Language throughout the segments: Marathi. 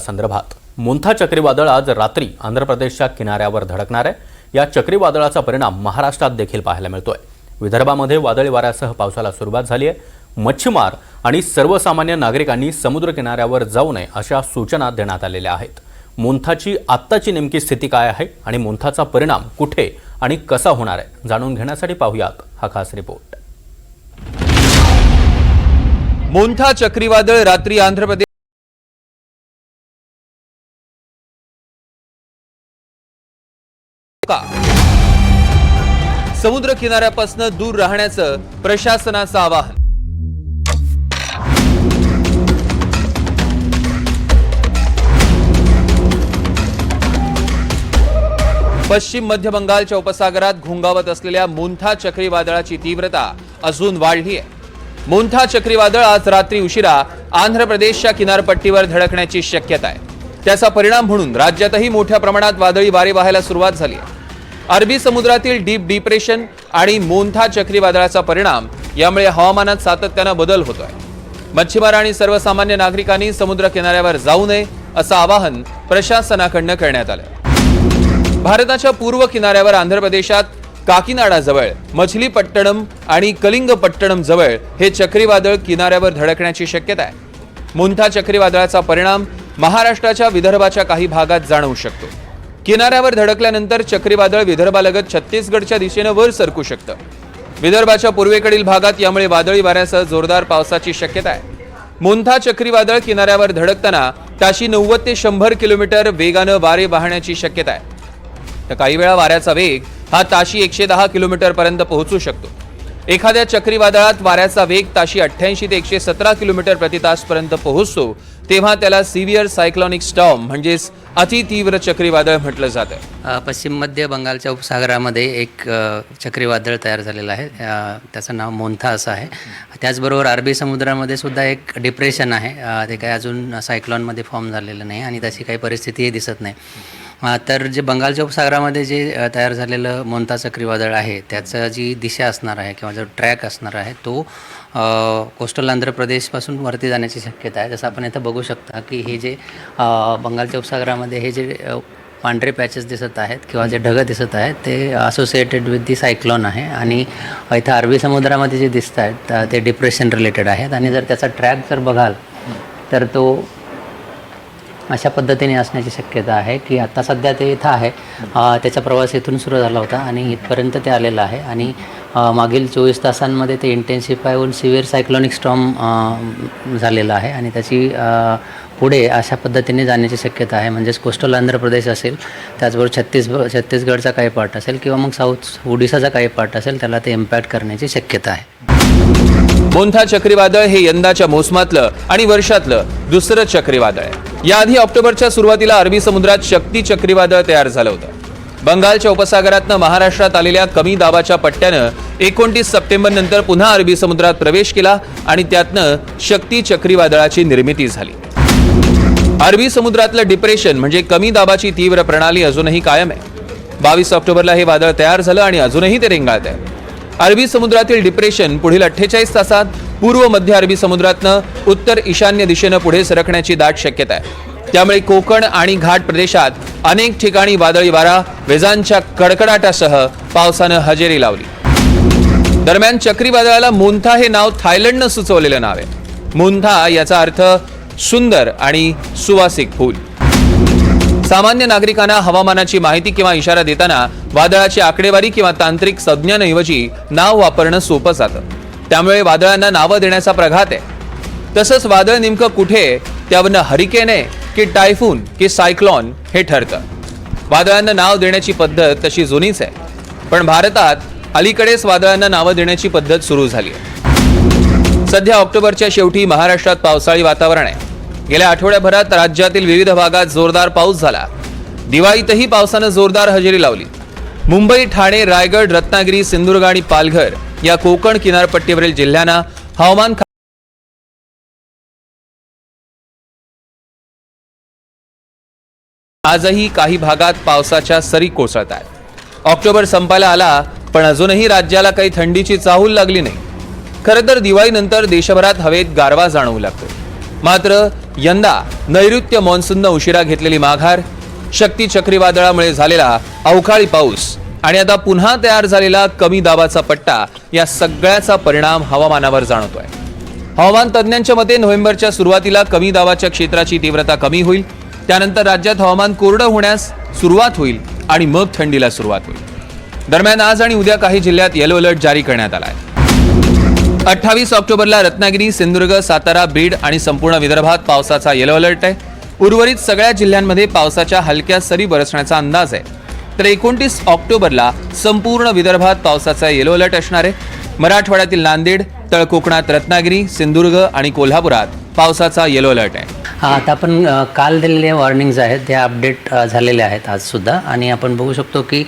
संदर्भात. मोंथा चक्रीवादळ आज रात्री आंध्र प्रदेशच्या किनाऱ्यावर धडकणार आहे. या चक्रीवादळाचा परिणाम महाराष्ट्रात देखील पाहायला मिळतोय. विदर्भामध्ये वादळी वाऱ्यासह पावसाला सुरुवात झाली आहे. मच्छीमार आणि सर्वसामान्य नागरिकांनी समुद्र किनाऱ्यावर जाऊ नये अशा सूचना देण्यात आलेल्या आहेत. मोंथाची आत्ताची नेमकी स्थिती काय आहे आणि मोंथाचा परिणाम कुठे आणि कसा होणार आहे जाणून घेण्यासाठी पाहूयात हा खास रिपोर्ट. मोंथा चक्रीवादळ रात्री आंध्र प्रदेश का? समुद्र किनाऱ्यापासून दूर राहण्याचं प्रशासनाचं आवाहन. पश्चिम मध्य बंगालच्या उपसागरात घोंगावत असलेल्या मोंथा चक्रीवादळाची तीव्रता अजून वाढली आहे मोंथा चक्रीवादळ आज रात्री उशिरा आंध्र प्रदेशच्या किनारपट्टीवर धडकण्याची शक्यता आहे. त्याचा परिणाम म्हणून राज्यातही मोठ्या प्रमाणात वादळी वारे वाहायला सुरुवात झाली आहे अरबी समुद्रातील डीप डिप्रेशन आणि मोंथा चक्रीवादळाचा परिणाम यामुळे हवामानात सातत्यानं बदल होतोय. मच्छीमार आणि सर्वसामान्य नागरिकांनी समुद्र किनाऱ्यावर जाऊ नये असं आवाहन प्रशासनाकडनं करण्यात आलं. भारताच्या पूर्व किनाऱ्यावर आंध्र प्रदेशात काकीनाडाजवळ मछलीपट्टणम आणि कलिंगपट्टणम जवळ हे चक्रीवादळ किनाऱ्यावर धडकण्याची शक्यता आहे. मुंथा चक्रीवादळाचा परिणाम महाराष्ट्राच्या विदर्भाच्या काही भागात जाणवू शकतो. किनाऱ्यावर धडकल्यानंतर चक्रीवादळ विदर्भालगत छत्तीसगडच्या दिशेनं वर सरकू शकतं. विदर्भाच्या पूर्वेकडील भागात यामुळे वादळी वाऱ्यासह जोरदार पावसाची शक्यता आहे. मोंथा चक्रीवादळ किनाऱ्यावर धडकताना ताशी नव्वद ते शंभर किलोमीटर वेगानं वारे वाहण्याची शक्यता आहे. तर काही वेळा वाऱ्याचा वेग हा ताशी एकशे दहा किलोमीटर पर्यंत पोहोचू शकतो. एखाद्या चक्रीवादळात वाऱ्याचा वेग ताशी अठ्ठ्याऐंशी ते एकशे सतरा किलोमीटर प्रति तासपर्यंत पोहोचतो तेव्हा त्याला सिव्हिअर सायक्लॉनिक स्टॉर्म म्हणजेच अतितीव्र चक्रीवादळ म्हटलं जातं. पश्चिम मध्य बंगालच्या उपसागरामध्ये एक चक्रीवादळ तयार झालेलं आहे. त्याचं नाव मोंथा असं आहे. त्याचबरोबर अरबी समुद्रामध्ये सुद्धा एक डिप्रेशन आहे. ते काही अजून सायक्लॉनमध्ये फॉर्म झालेलं नाही आणि तशी काही परिस्थितीही दिसत नाही. तर जे बंगालच्या उपसागरामध्ये जे तयार झालेलं मोनता चक्रीवादळ आहे त्याचं जी दिशा असणार आहे किंवा जो ट्रॅक असणार आहे तो कोस्टल आंध्र प्रदेशपासून वरती जाण्याची शक्यता आहे. जसं आपण इथं बघू शकता की हे जे बंगालच्या उपसागरामध्ये हे जे पांढरे पॅचेस दिसत आहेत किंवा जे ढगं दिसत आहेत ते असोसिएटेड विथ दी सायक्लॉन आहे. आणि इथं अरबी समुद्रामध्ये जे दिसत आहेत ते डिप्रेशन रिलेटेड आहेत. आणि जर त्याचा ट्रॅक जर बघाल तर तो अशा पद्धतीने असण्याची शक्यता आहे की आत्ता सध्या ते इथं आहे. त्याचा प्रवास इथून सुरू झाला होता आणि इथपर्यंत ते आलेलं आहे. आणि मागील चोवीस तासांमध्ये ते इंटेन्सिफाय होऊन सिव्हिअर सायक्लॉनिक स्ट्रॉम झालेलं आहे. आणि त्याची पुढे अशा पद्धतीने जाण्याची शक्यता आहे. म्हणजेच कोस्टल आंध्र प्रदेश असेल त्याचबरोबर छत्तीस छत्तीसगडचा काही पार्ट असेल किंवा मग साऊथ ओडिसाचा काही पार्ट असेल त्याला ते इम्पॅक्ट करण्याची शक्यता आहे. मोंथा चक्रीवादळ हे यंदाच्या मोसमातलं आणि वर्षातलं दुसरं चक्रीवादळ आहे. याआधी ऑक्टोबरच्या सुरुवातीला अरबी समुद्रात शक्ती चक्रीवादळ तयार झालं होतं. बंगालच्या उपसागरातनं महाराष्ट्रात आलेल्या कमी दाबाच्या पट्ट्यानं एकोणतीस सप्टेंबर नंतर पुन्हा अरबी समुद्रात प्रवेश केला आणि त्यातनं शक्ती चक्रीवादळाची निर्मिती झाली. अरबी समुद्रातलं डिप्रेशन म्हणजे कमी दाबाची तीव्र प्रणाली अजूनही कायम आहे. बावीस ऑक्टोबरला हे वादळ तयार झालं आणि अजूनही ते रेंगाळत आहे अरबी समुद्रातील डिप्रेशन पुढील अठ्ठेचाळीस तासात पूर्व मध्य अरबी समुद्रातनं उत्तर ईशान्य दिशेनं पुढे सरकण्याची दाट शक्यता आहे. त्यामुळे कोकण आणि घाट प्रदेशात अनेक ठिकाणी वादळी वारा विजांच्या कडकडाटासह पावसानं हजेरी लावली. दरम्यान चक्रीवादळाला मुंथा हे नाव थायलंडनं सुचवलेलं नाव आहे. मुंथा याचा अर्थ सुंदर आणि सुवासिक फूल. सामान्य नागरिकांना हवामानाची माहिती किंवा इशारा देताना वादळाची आकडेवारी किंवा तांत्रिक संज्ञांऐवजी नाव वापरणं सोपं जातं. त्यामुळे वादळांना नावं देण्याचा प्रघात आहे. तसंच वादळ नेमकं कुठे त्यावरनं हरिकेन आहे की टायफून की सायक्लॉन हे ठरतं. वादळांना नाव देण्याची पद्धत तशी जुनीच आहे. पण भारतात अलीकडेच वादळांना नावं देण्याची पद्धत सुरू झाली आहे. सध्या ऑक्टोबरच्या शेवटी महाराष्ट्रात पावसाळी वातावरण आहे. गेल्या आठवड्याभरात राज्यातील विविध भागात जोरदार पाऊस झाला. दिवाळीतही पावसानं जोरदार हजेरी लावली. मुंबई ठाणे रायगड रत्नागिरी सिंधुदुर्ग आणि पालघर या कोकण किनारपट्टीवरील जिल्ह्यांना हवामान आजही काही भागात पावसाच्या सरी कोसळत आहेत. ऑक्टोबर संपायला आला पण अजूनही राज्याला काही थंडीची चाहूल लागली नाही. खरं तर दिवाळीनंतर देशभरात हवेत गारवा जाणवू लागतो मात्र यंदा नैऋत्य मान्सूननं उशिरा घेतलेली माघार शक्ती चक्रीवादळामुळे झालेला अवकाळी पाऊस आणि आता पुन्हा तयार झालेला कमी दाबाचा पट्टा या सगळ्याचा परिणाम हवामानावर जाणवतोय. हवामान तज्ज्ञांच्या मते नोव्हेंबरच्या सुरुवातीला कमी दाबाच्या क्षेत्राची तीव्रता कमी होईल त्यानंतर राज्यात हवामान कोरडं होण्यास सुरुवात होईल आणि मग थंडीला सुरुवात होईल. दरम्यान आज आणि उद्या काही जिल्ह्यात येलो अलर्ट जारी करण्यात आला आहे अठ्ठावीस ऑक्टोबरला रत्नागिरी सिंधुदुर्ग सातारा बीड आणि संपूर्ण विदर्भात पावसाचा येलो अलर्ट आहे. उर्वरित सगळ्या जिल्ह्यांमध्ये पावसाच्या हलक्या सरी बरसण्याचा अंदाज आहे. तर एकोणतीस ऑक्टोबरला संपूर्ण विदर्भात पावसाचा येलो अलर्ट असणार आहे. मराठवाड्यातील नांदेड तळकोकणात रत्नागिरी सिंधुदुर्ग आणि कोल्हापुरात पावसाचा येलो अलर्ट आहे. आता आपण काल दिलेले वॉर्निंग्ज आहेत त्या अपडेट झालेल्या झालेले आहेत आजसुद्धा आणि आपण बघू शकतो की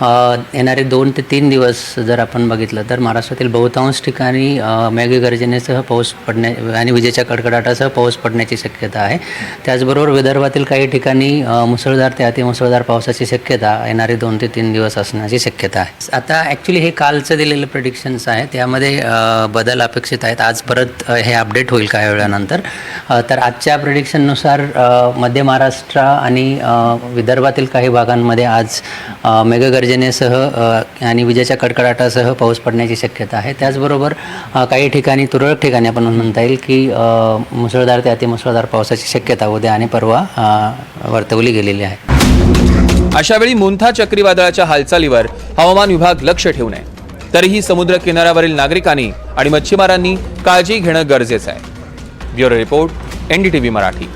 येणारे दोन ते तीन दिवस जर आपण बघितलं तर महाराष्ट्रातील बहुतांश ठिकाणी मेघगर्जनेसह पाऊस पडण्या आणि विजेच्या कडकडाटासह पाऊस पडण्याची शक्यता आहे. त्याचबरोबर विदर्भातील काही ठिकाणी मुसळधार ते अतिमुसळधार पावसाची शक्यता येणारे दोन ते तीन दिवस असण्याची शक्यता आहे. आता ॲक्च्युली हे कालचं दिलेले प्रिडिक्शन्स आहे त्यामध्ये बदल अपेक्षित आहेत. आज परत हे अपडेट होईल काही वेळानंतर. तर आजच्या प्रिडिक्शननुसार अ, मध्य महाराष्ट्र आणि विदर्भातील काही भागांमध्ये आज मेघगर्जनेसह आणि विजेच्या कडकडाटासह पाऊस पडण्याची शक्यता आहे. त्याचबरोबर काही ठिकाणी तुरळक ठिकाणी आपण म्हणता येईल की मुसळधार ते अतिमुसळधार पावसाची शक्यता उद्या आणि परवा वर्तवली गेलेली आहे. अशावेळी मुंथा चक्रीवादळाच्या हालचालीवर हवामान विभाग लक्ष ठेवून आहे तरीही समुद्र किनाऱ्यावरील नागरिकांनी आणि मच्छीमारांनी काळजी घेणं गरजेचं आहे. Bureau report N D T V Marathi.